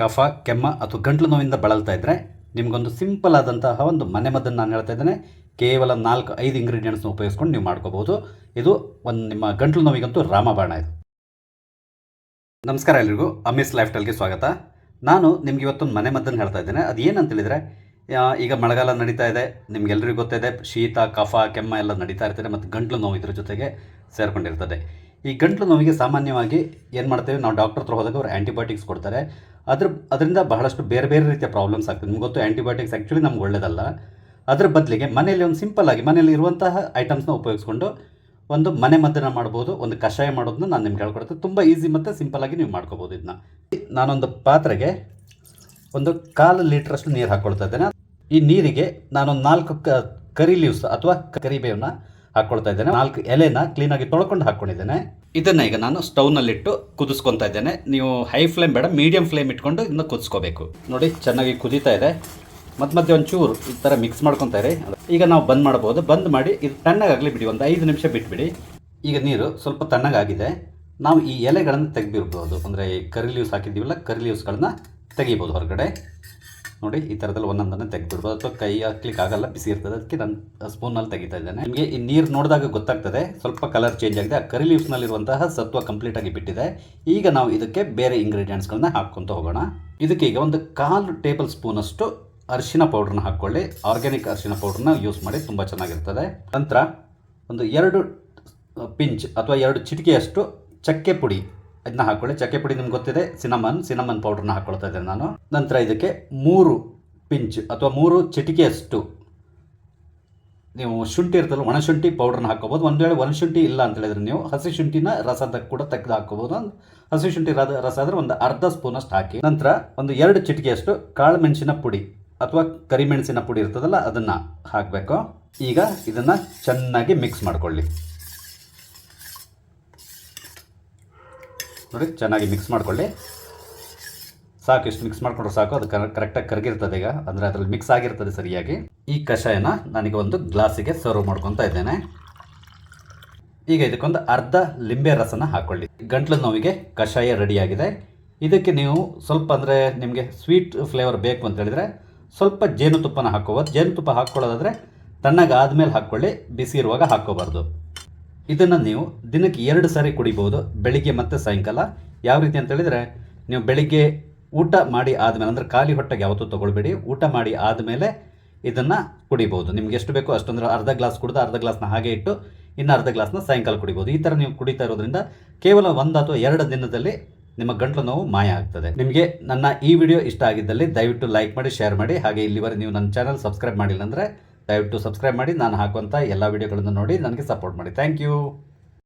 ಕಫ, ಕೆಮ್ಮ ಅಥವಾ ಗಂಟ್ಲು ನೋವಿಂದ ಬಳಲ್ತಾ ಇದ್ದರೆ ನಿಮಗೊಂದು ಸಿಂಪಲ್ ಆದಂತಹ ಒಂದು ಮನೆಮದ್ದನ್ನು ನಾನು ಹೇಳ್ತಾ ಇದ್ದೇನೆ. ಕೇವಲ ನಾಲ್ಕು, ಐದು ಇಂಗ್ರೀಡಿಯೆಂಟ್ಸ್ನ ಉಪಯೋಗಿಸ್ಕೊಂಡು ನೀವು ಮಾಡ್ಕೋಬೋದು ಇದು ಒಂದು ನಿಮ್ಮ ಗಂಟ್ಲು ನೋವಿಗಂತೂ ರಾಮಬಾಣ ಇದು. ನಮಸ್ಕಾರ ಎಲ್ರಿಗೂ. ಅಮಿಸ್ ಲೈಫ್ ಸ್ಟೈಲ್ಗೆ ಸ್ವಾಗತ. ನಾನು ನಿಮ್ಗೆ ಇವತ್ತೊಂದು ಮನೆ ಮದ್ದನ್ನು ಹೇಳ್ತಾ ಇದ್ದೇನೆ. ಅದು ಏನಂತೇಳಿದರೆ ಈಗ ಮಳೆಗಾಲ ನಡೀತಾ ಇದೆ ನಿಮಗೆಲ್ಲರಿಗೂ ಗೊತ್ತಿದೆ, ಶೀತ, ಕಫ, ಕೆಮ್ಮ ಎಲ್ಲ ನಡೀತಾ ಇರ್ತದೆ ಮತ್ತು ಗಂಟ್ಲು ನೋವು ಇದ್ರ ಜೊತೆಗೆ ಸೇರಿಕೊಂಡಿರ್ತದೆ. ಈ ಗಂಟ್ಲು ನೋವಿಗೆ ಸಾಮಾನ್ಯವಾಗಿ ಏನು ಮಾಡ್ತೇವೆ, ನಾವು ಡಾಕ್ಟರ್ ಹತ್ರ ಹೋದಾಗ ಅವ್ರು ಆ್ಯಂಟಿಬಯೋಟಿಕ್ಸ್ ಕೊಡ್ತಾರೆ. ಅದ್ರ, ಅದರಿಂದ ಬಹಳಷ್ಟು ಬೇರೆ ಬೇರೆ ರೀತಿಯ ಪ್ರಾಬ್ಲಮ್ಸ್ ಆಗ್ತದೆ. ನಿಮ್ಗೆ ಗೊತ್ತು ಆ್ಯಂಟಿಬಯೋಟಿಕ್ಸ್ ಆ್ಯಕ್ಚುಲಿ ನಮ್ಗೆ ಒಳ್ಳೆಯದಲ್ಲ ಅದ್ರ ಬದಲಿಗೆ ಮನೆಯಲ್ಲಿ ಒಂದು ಸಿಂಪಲ್ ಆಗಿ, ಮನೆಯಲ್ಲಿ ಇರುವಂತಹ ಐಟಮ್ಸ್ನ ಉಪಯೋಗಿಸ್ಕೊಂಡು ಒಂದು ಮನೆ ಮದ್ದನ್ನು ಮಾಡ್ಬೋದು, ಒಂದು ಕಷಾಯ ಮಾಡೋದನ್ನ ನಾನು ನಿಮ್ಗೆ ಹೇಳ್ಕೊಡ್ತೀನಿ. ತುಂಬ ಈಸಿ ಮತ್ತು ಸಿಂಪಲ್ ಆಗಿ ನೀವು ಮಾಡ್ಕೋಬೋದು ಇದನ್ನ ನಾನೊಂದು ಪಾತ್ರೆಗೆ ಒಂದು ಕಾಲು ಲೀಟ್ರಷ್ಟು ನೀರು ಹಾಕ್ಕೊಳ್ತಾ ಇದ್ದೇನೆ. ಈ ನೀರಿಗೆ ನಾನೊಂದು ನಾಲ್ಕು ಕರಿ ಲೀವ್ಸ್ ಅಥವಾ ಕರಿಬೇವನ್ನ ಹಾಕ್ಕೊಳ್ತಾ ಇದ್ದೇನೆ. ನಾಲ್ಕು ಎಲೆನ ಕ್ಲೀನಾಗಿ ತೊಳ್ಕೊಂಡು ಹಾಕ್ಕೊಂಡಿದ್ದೇನೆ ಇದನ್ನ ಈಗ ನಾನು ಸ್ಟವ್ನಲ್ಲಿಟ್ಟು ಕುದಿಸ್ಕೊತಾ ಇದ್ದೇನೆ. ನೀವು ಹೈ ಫ್ಲೇಮ್ ಬೇಡ ಮೀಡಿಯಂ ಫ್ಲೇಮ್ ಇಟ್ಕೊಂಡು ಇದನ್ನ ಕುದಿಸ್ಕೋಬೇಕು. ನೋಡಿ, ಚೆನ್ನಾಗಿ ಕುದೀತಾ ಇದೆ. ಮತ್ತೆ ಮತ್ತೆ ಒಂಚೂರು ಈ ಥರ ಮಿಕ್ಸ್ ಮಾಡ್ಕೊತಾ ಇರಿ. ಈಗ ನಾವು ಬಂದ್ ಮಾಡ್ಬೋದು. ಬಂದ್ ಮಾಡಿ ಇದು ತಣ್ಣಗಾಗಲಿ ಬಿಡಿ, ಒಂದು ಐದು ನಿಮಿಷ ಬಿಟ್ಬಿಡಿ. ಈಗ ನೀರು ಸ್ವಲ್ಪ ತಣ್ಣಗಾಗಿದೆ. ನಾವು ಈ ಎಲೆಗಳನ್ನು ತೆಗೆದಿರ್ಬೋದು. ಅಂದರೆ ಕರಿ ಲೀವ್ಸ್ ಹಾಕಿದ್ದೀವಲ್ಲ ಕರಿ ಲೀವ್ಸ್ಗಳನ್ನ ತೆಗಿಬೋದು ಹೊರಗಡೆ. ನೋಡಿ, ಈ ಥರದಲ್ಲಿ ಒಂದೊಂದನ್ನು ತೆಗೆದ್ಬಿಡ್ಬೋದು. ಅಥವಾ ಕೈ ಹಾಕ್ಲಿಕ್ಕೆ ಆಗಲ್ಲ, ಬಿಸಿ ಇರ್ತದೆ. ಅದಕ್ಕೆ ನಾನು ಸ್ಪೂನಲ್ಲಿ ತೆಗಿತಾ ಇದ್ದೇನೆ. ನಿಮಗೆ ಈ ನೀರು ನೋಡಿದಾಗ ಗೊತ್ತಾಗ್ತದೆ, ಸ್ವಲ್ಪ ಕಲರ್ ಚೇಂಜ್ ಆಗಿದೆ. ಆ ಕರಿ ಲೀವ್ಸ್ನಲ್ಲಿರುವಂತಹ ಸತ್ವ ಕಂಪ್ಲೀಟ್ ಆಗಿ ಬಿಟ್ಟಿದೆ. ಈಗ ನಾವು ಇದಕ್ಕೆ ಬೇರೆ ಇಂಗ್ರೀಡಿಯೆಂಟ್ಸ್ಗಳನ್ನ ಹಾಕ್ಕೊಂತ ಹೋಗೋಣ. ಇದಕ್ಕೆ ಈಗ ಒಂದು ಕಾಲು ಟೇಬಲ್ ಸ್ಪೂನಷ್ಟು ಅರಿಶಿನ ಪೌಡ್ರನ್ನ ಹಾಕ್ಕೊಳ್ಳಿ. ಆರ್ಗ್ಯಾನಿಕ್ ಅರಿಶಿನ ಪೌಡ್ರನ್ನ ಯೂಸ್ ಮಾಡಿ ತುಂಬ ಚೆನ್ನಾಗಿರ್ತದೆ. ನಂತರ ಒಂದು ಎರಡು ಪಿಂಚ್ ಅಥವಾ ಎರಡು ಚಿಟಿಕೆಯಷ್ಟು ಚಕ್ಕೆ ಪುಡಿ ಅದನ್ನ ಹಾಕ್ಕೊಳ್ಳಿ ಚಕ್ಕೆ ಪುಡಿ ನಿಮ್ಗೆ ಗೊತ್ತಿದೆ. ಸಿನಮನ್ ಸಿನಮನ್ ಪೌಡ್ರನ್ನ ಹಾಕ್ಕೊಳ್ತಾ ಇದ್ದೇನೆ ನಾನು. ನಂತರ ಇದಕ್ಕೆ ಮೂರು ಪಿಂಚ್ ಅಥವಾ ಮೂರು ಚಿಟಿಕೆಯಷ್ಟು ನೀವು ಶುಂಠಿ ಇರ್ತಲ್ಲ ಒಣಶುಂಠಿ ಪೌಡ್ರನ್ನ ಹಾಕೋಬೋದು ಒಂದು ವೇಳೆ ಒಣಶುಂಠಿ ಇಲ್ಲ ಅಂತ ಹೇಳಿದ್ರೆ ನೀವು ಹಸಿ ಶುಂಠಿನ ರಸದ ಕೂಡ ತೆಗೆದು ಹಾಕೋಬೋದು ಹಸಿ ಶುಂಠಿ ರಸ ಆದರೆ ಒಂದು ಅರ್ಧ ಸ್ಪೂನಷ್ಟು ಹಾಕಿ. ನಂತರ ಒಂದು ಎರಡು ಚಿಟಿಕೆಯಷ್ಟು ಕಾಳು ಮೆಣಸಿನ ಪುಡಿ ಅಥವಾ ಕರಿಮೆಣಸಿನ ಪುಡಿ ಇರ್ತದಲ್ಲ, ಅದನ್ನು ಹಾಕಬೇಕು. ಈಗ ಇದನ್ನು ಚೆನ್ನಾಗಿ ಮಿಕ್ಸ್ ಮಾಡ್ಕೊಳ್ಳಿ. ನೋಡಿ, ಚೆನ್ನಾಗಿ ಮಿಕ್ಸ್ ಮಾಡ್ಕೊಳ್ಳಿ. ಸಾಕು, ಇಷ್ಟು ಮಿಕ್ಸ್ ಮಾಡ್ಕೊಂಡ್ರೆ ಸಾಕು, ಅದು ಕರೆಕ್ಟಾಗಿ ಕರಗಿರ್ತದೆ ಈಗ. ಅಂದರೆ ಅದರಲ್ಲಿ ಮಿಕ್ಸ್ ಆಗಿರ್ತದೆ ಸರಿಯಾಗಿ. ಈ ಕಷಾಯನ ನನಗೆ ಒಂದು ಗ್ಲಾಸಿಗೆ ಸರ್ವ್ ಮಾಡ್ಕೊತಾ ಇದ್ದೇನೆ. ಈಗ ಇದಕ್ಕೊಂದು ಅರ್ಧ ಲಿಂಬೆ ರಸನ ಹಾಕ್ಕೊಳ್ಳಿ ಗಂಟ್ಲು ನೋವಿಗೆ ಕಷಾಯ ರೆಡಿಯಾಗಿದೆ ಇದಕ್ಕೆ ನೀವು ಸ್ವಲ್ಪ ಅಂದರೆ ನಿಮಗೆ ಸ್ವೀಟ್ ಫ್ಲೇವರ್ ಬೇಕು ಅಂತ ಹೇಳಿದರೆ ಸ್ವಲ್ಪ ಜೇನುತುಪ್ಪನ ಹಾಕ್ಕೋಬೋದು ಜೇನುತುಪ್ಪ ಹಾಕ್ಕೊಳ್ಳೋದಾದರೆ ತಣ್ಣಗಾದ್ಮೇಲೆ ಹಾಕ್ಕೊಳ್ಳಿ, ಬಿಸಿ ಇರುವಾಗ ಹಾಕ್ಕೋಬಾರ್ದು. ಇದನ್ನು ನೀವು ದಿನಕ್ಕೆ ಎರಡು ಸಾರಿ ಕುಡಿಬೋದು, ಬೆಳಿಗ್ಗೆ ಮತ್ತು ಸಾಯಂಕಾಲ. ಯಾವ ರೀತಿ ಅಂತ ಹೇಳಿದರೆ, ನೀವು ಬೆಳಿಗ್ಗೆ ಊಟ ಮಾಡಿ ಆದಮೇಲೆ, ಅಂದರೆ ಖಾಲಿ ಹೊಟ್ಟೆಗೆ ಯಾವತ್ತೂ ತೊಗೊಳ್ಬೇಡಿ, ಊಟ ಮಾಡಿ ಆದಮೇಲೆ ಇದನ್ನು ಕುಡಿಬೋದು. ನಿಮ್ಗೆ ಎಷ್ಟು ಬೇಕೋ ಅಷ್ಟೊಂದ್ರೆ ಅರ್ಧ ಗ್ಲಾಸ್ ಕುಡಿದು ಅರ್ಧ ಗ್ಲಾಸ್ನ ಹಾಗೆ ಇಟ್ಟು, ಇನ್ನು ಅರ್ಧ ಗ್ಲಾಸ್ನ ಸಾಯಂಕಾಲ ಕುಡಿಬೋದು. ಈ ಥರ ನೀವು ಕುಡಿತಾ ಇರೋದ್ರಿಂದ ಕೇವಲ ಒಂದು ಅಥವಾ ಎರಡು ದಿನದಲ್ಲಿ ನಿಮ್ಮ ಗಂಟಲು ನೋವು ಮಾಯ ಆಗ್ತದೆ. ನಿಮಗೆ ನನ್ನ ಈ ವಿಡಿಯೋ ಇಷ್ಟ ಆಗಿದ್ದಲ್ಲಿ ದಯವಿಟ್ಟು ಲೈಕ್ ಮಾಡಿ, ಶೇರ್ ಮಾಡಿ. ಹಾಗೆ ಇಲ್ಲಿವರೆಗೆ ನೀವು ನನ್ನ ಚಾನಲ್ ಸಬ್ಸ್ಕ್ರೈಬ್ ಮಾಡಿಲ್ಲ ಅಂದರೆ ದಯವಿಟ್ಟು ಸಬ್ಸ್ಕ್ರೈಬ್ ಮಾಡಿ ನಾನು ಹಾಕುವಂಥ ಎಲ್ಲ ವಿಡಿಯೋಗಳನ್ನು ನೋಡಿ ನನಗೆ ಸಪೋರ್ಟ್ ಮಾಡಿ. Thank you.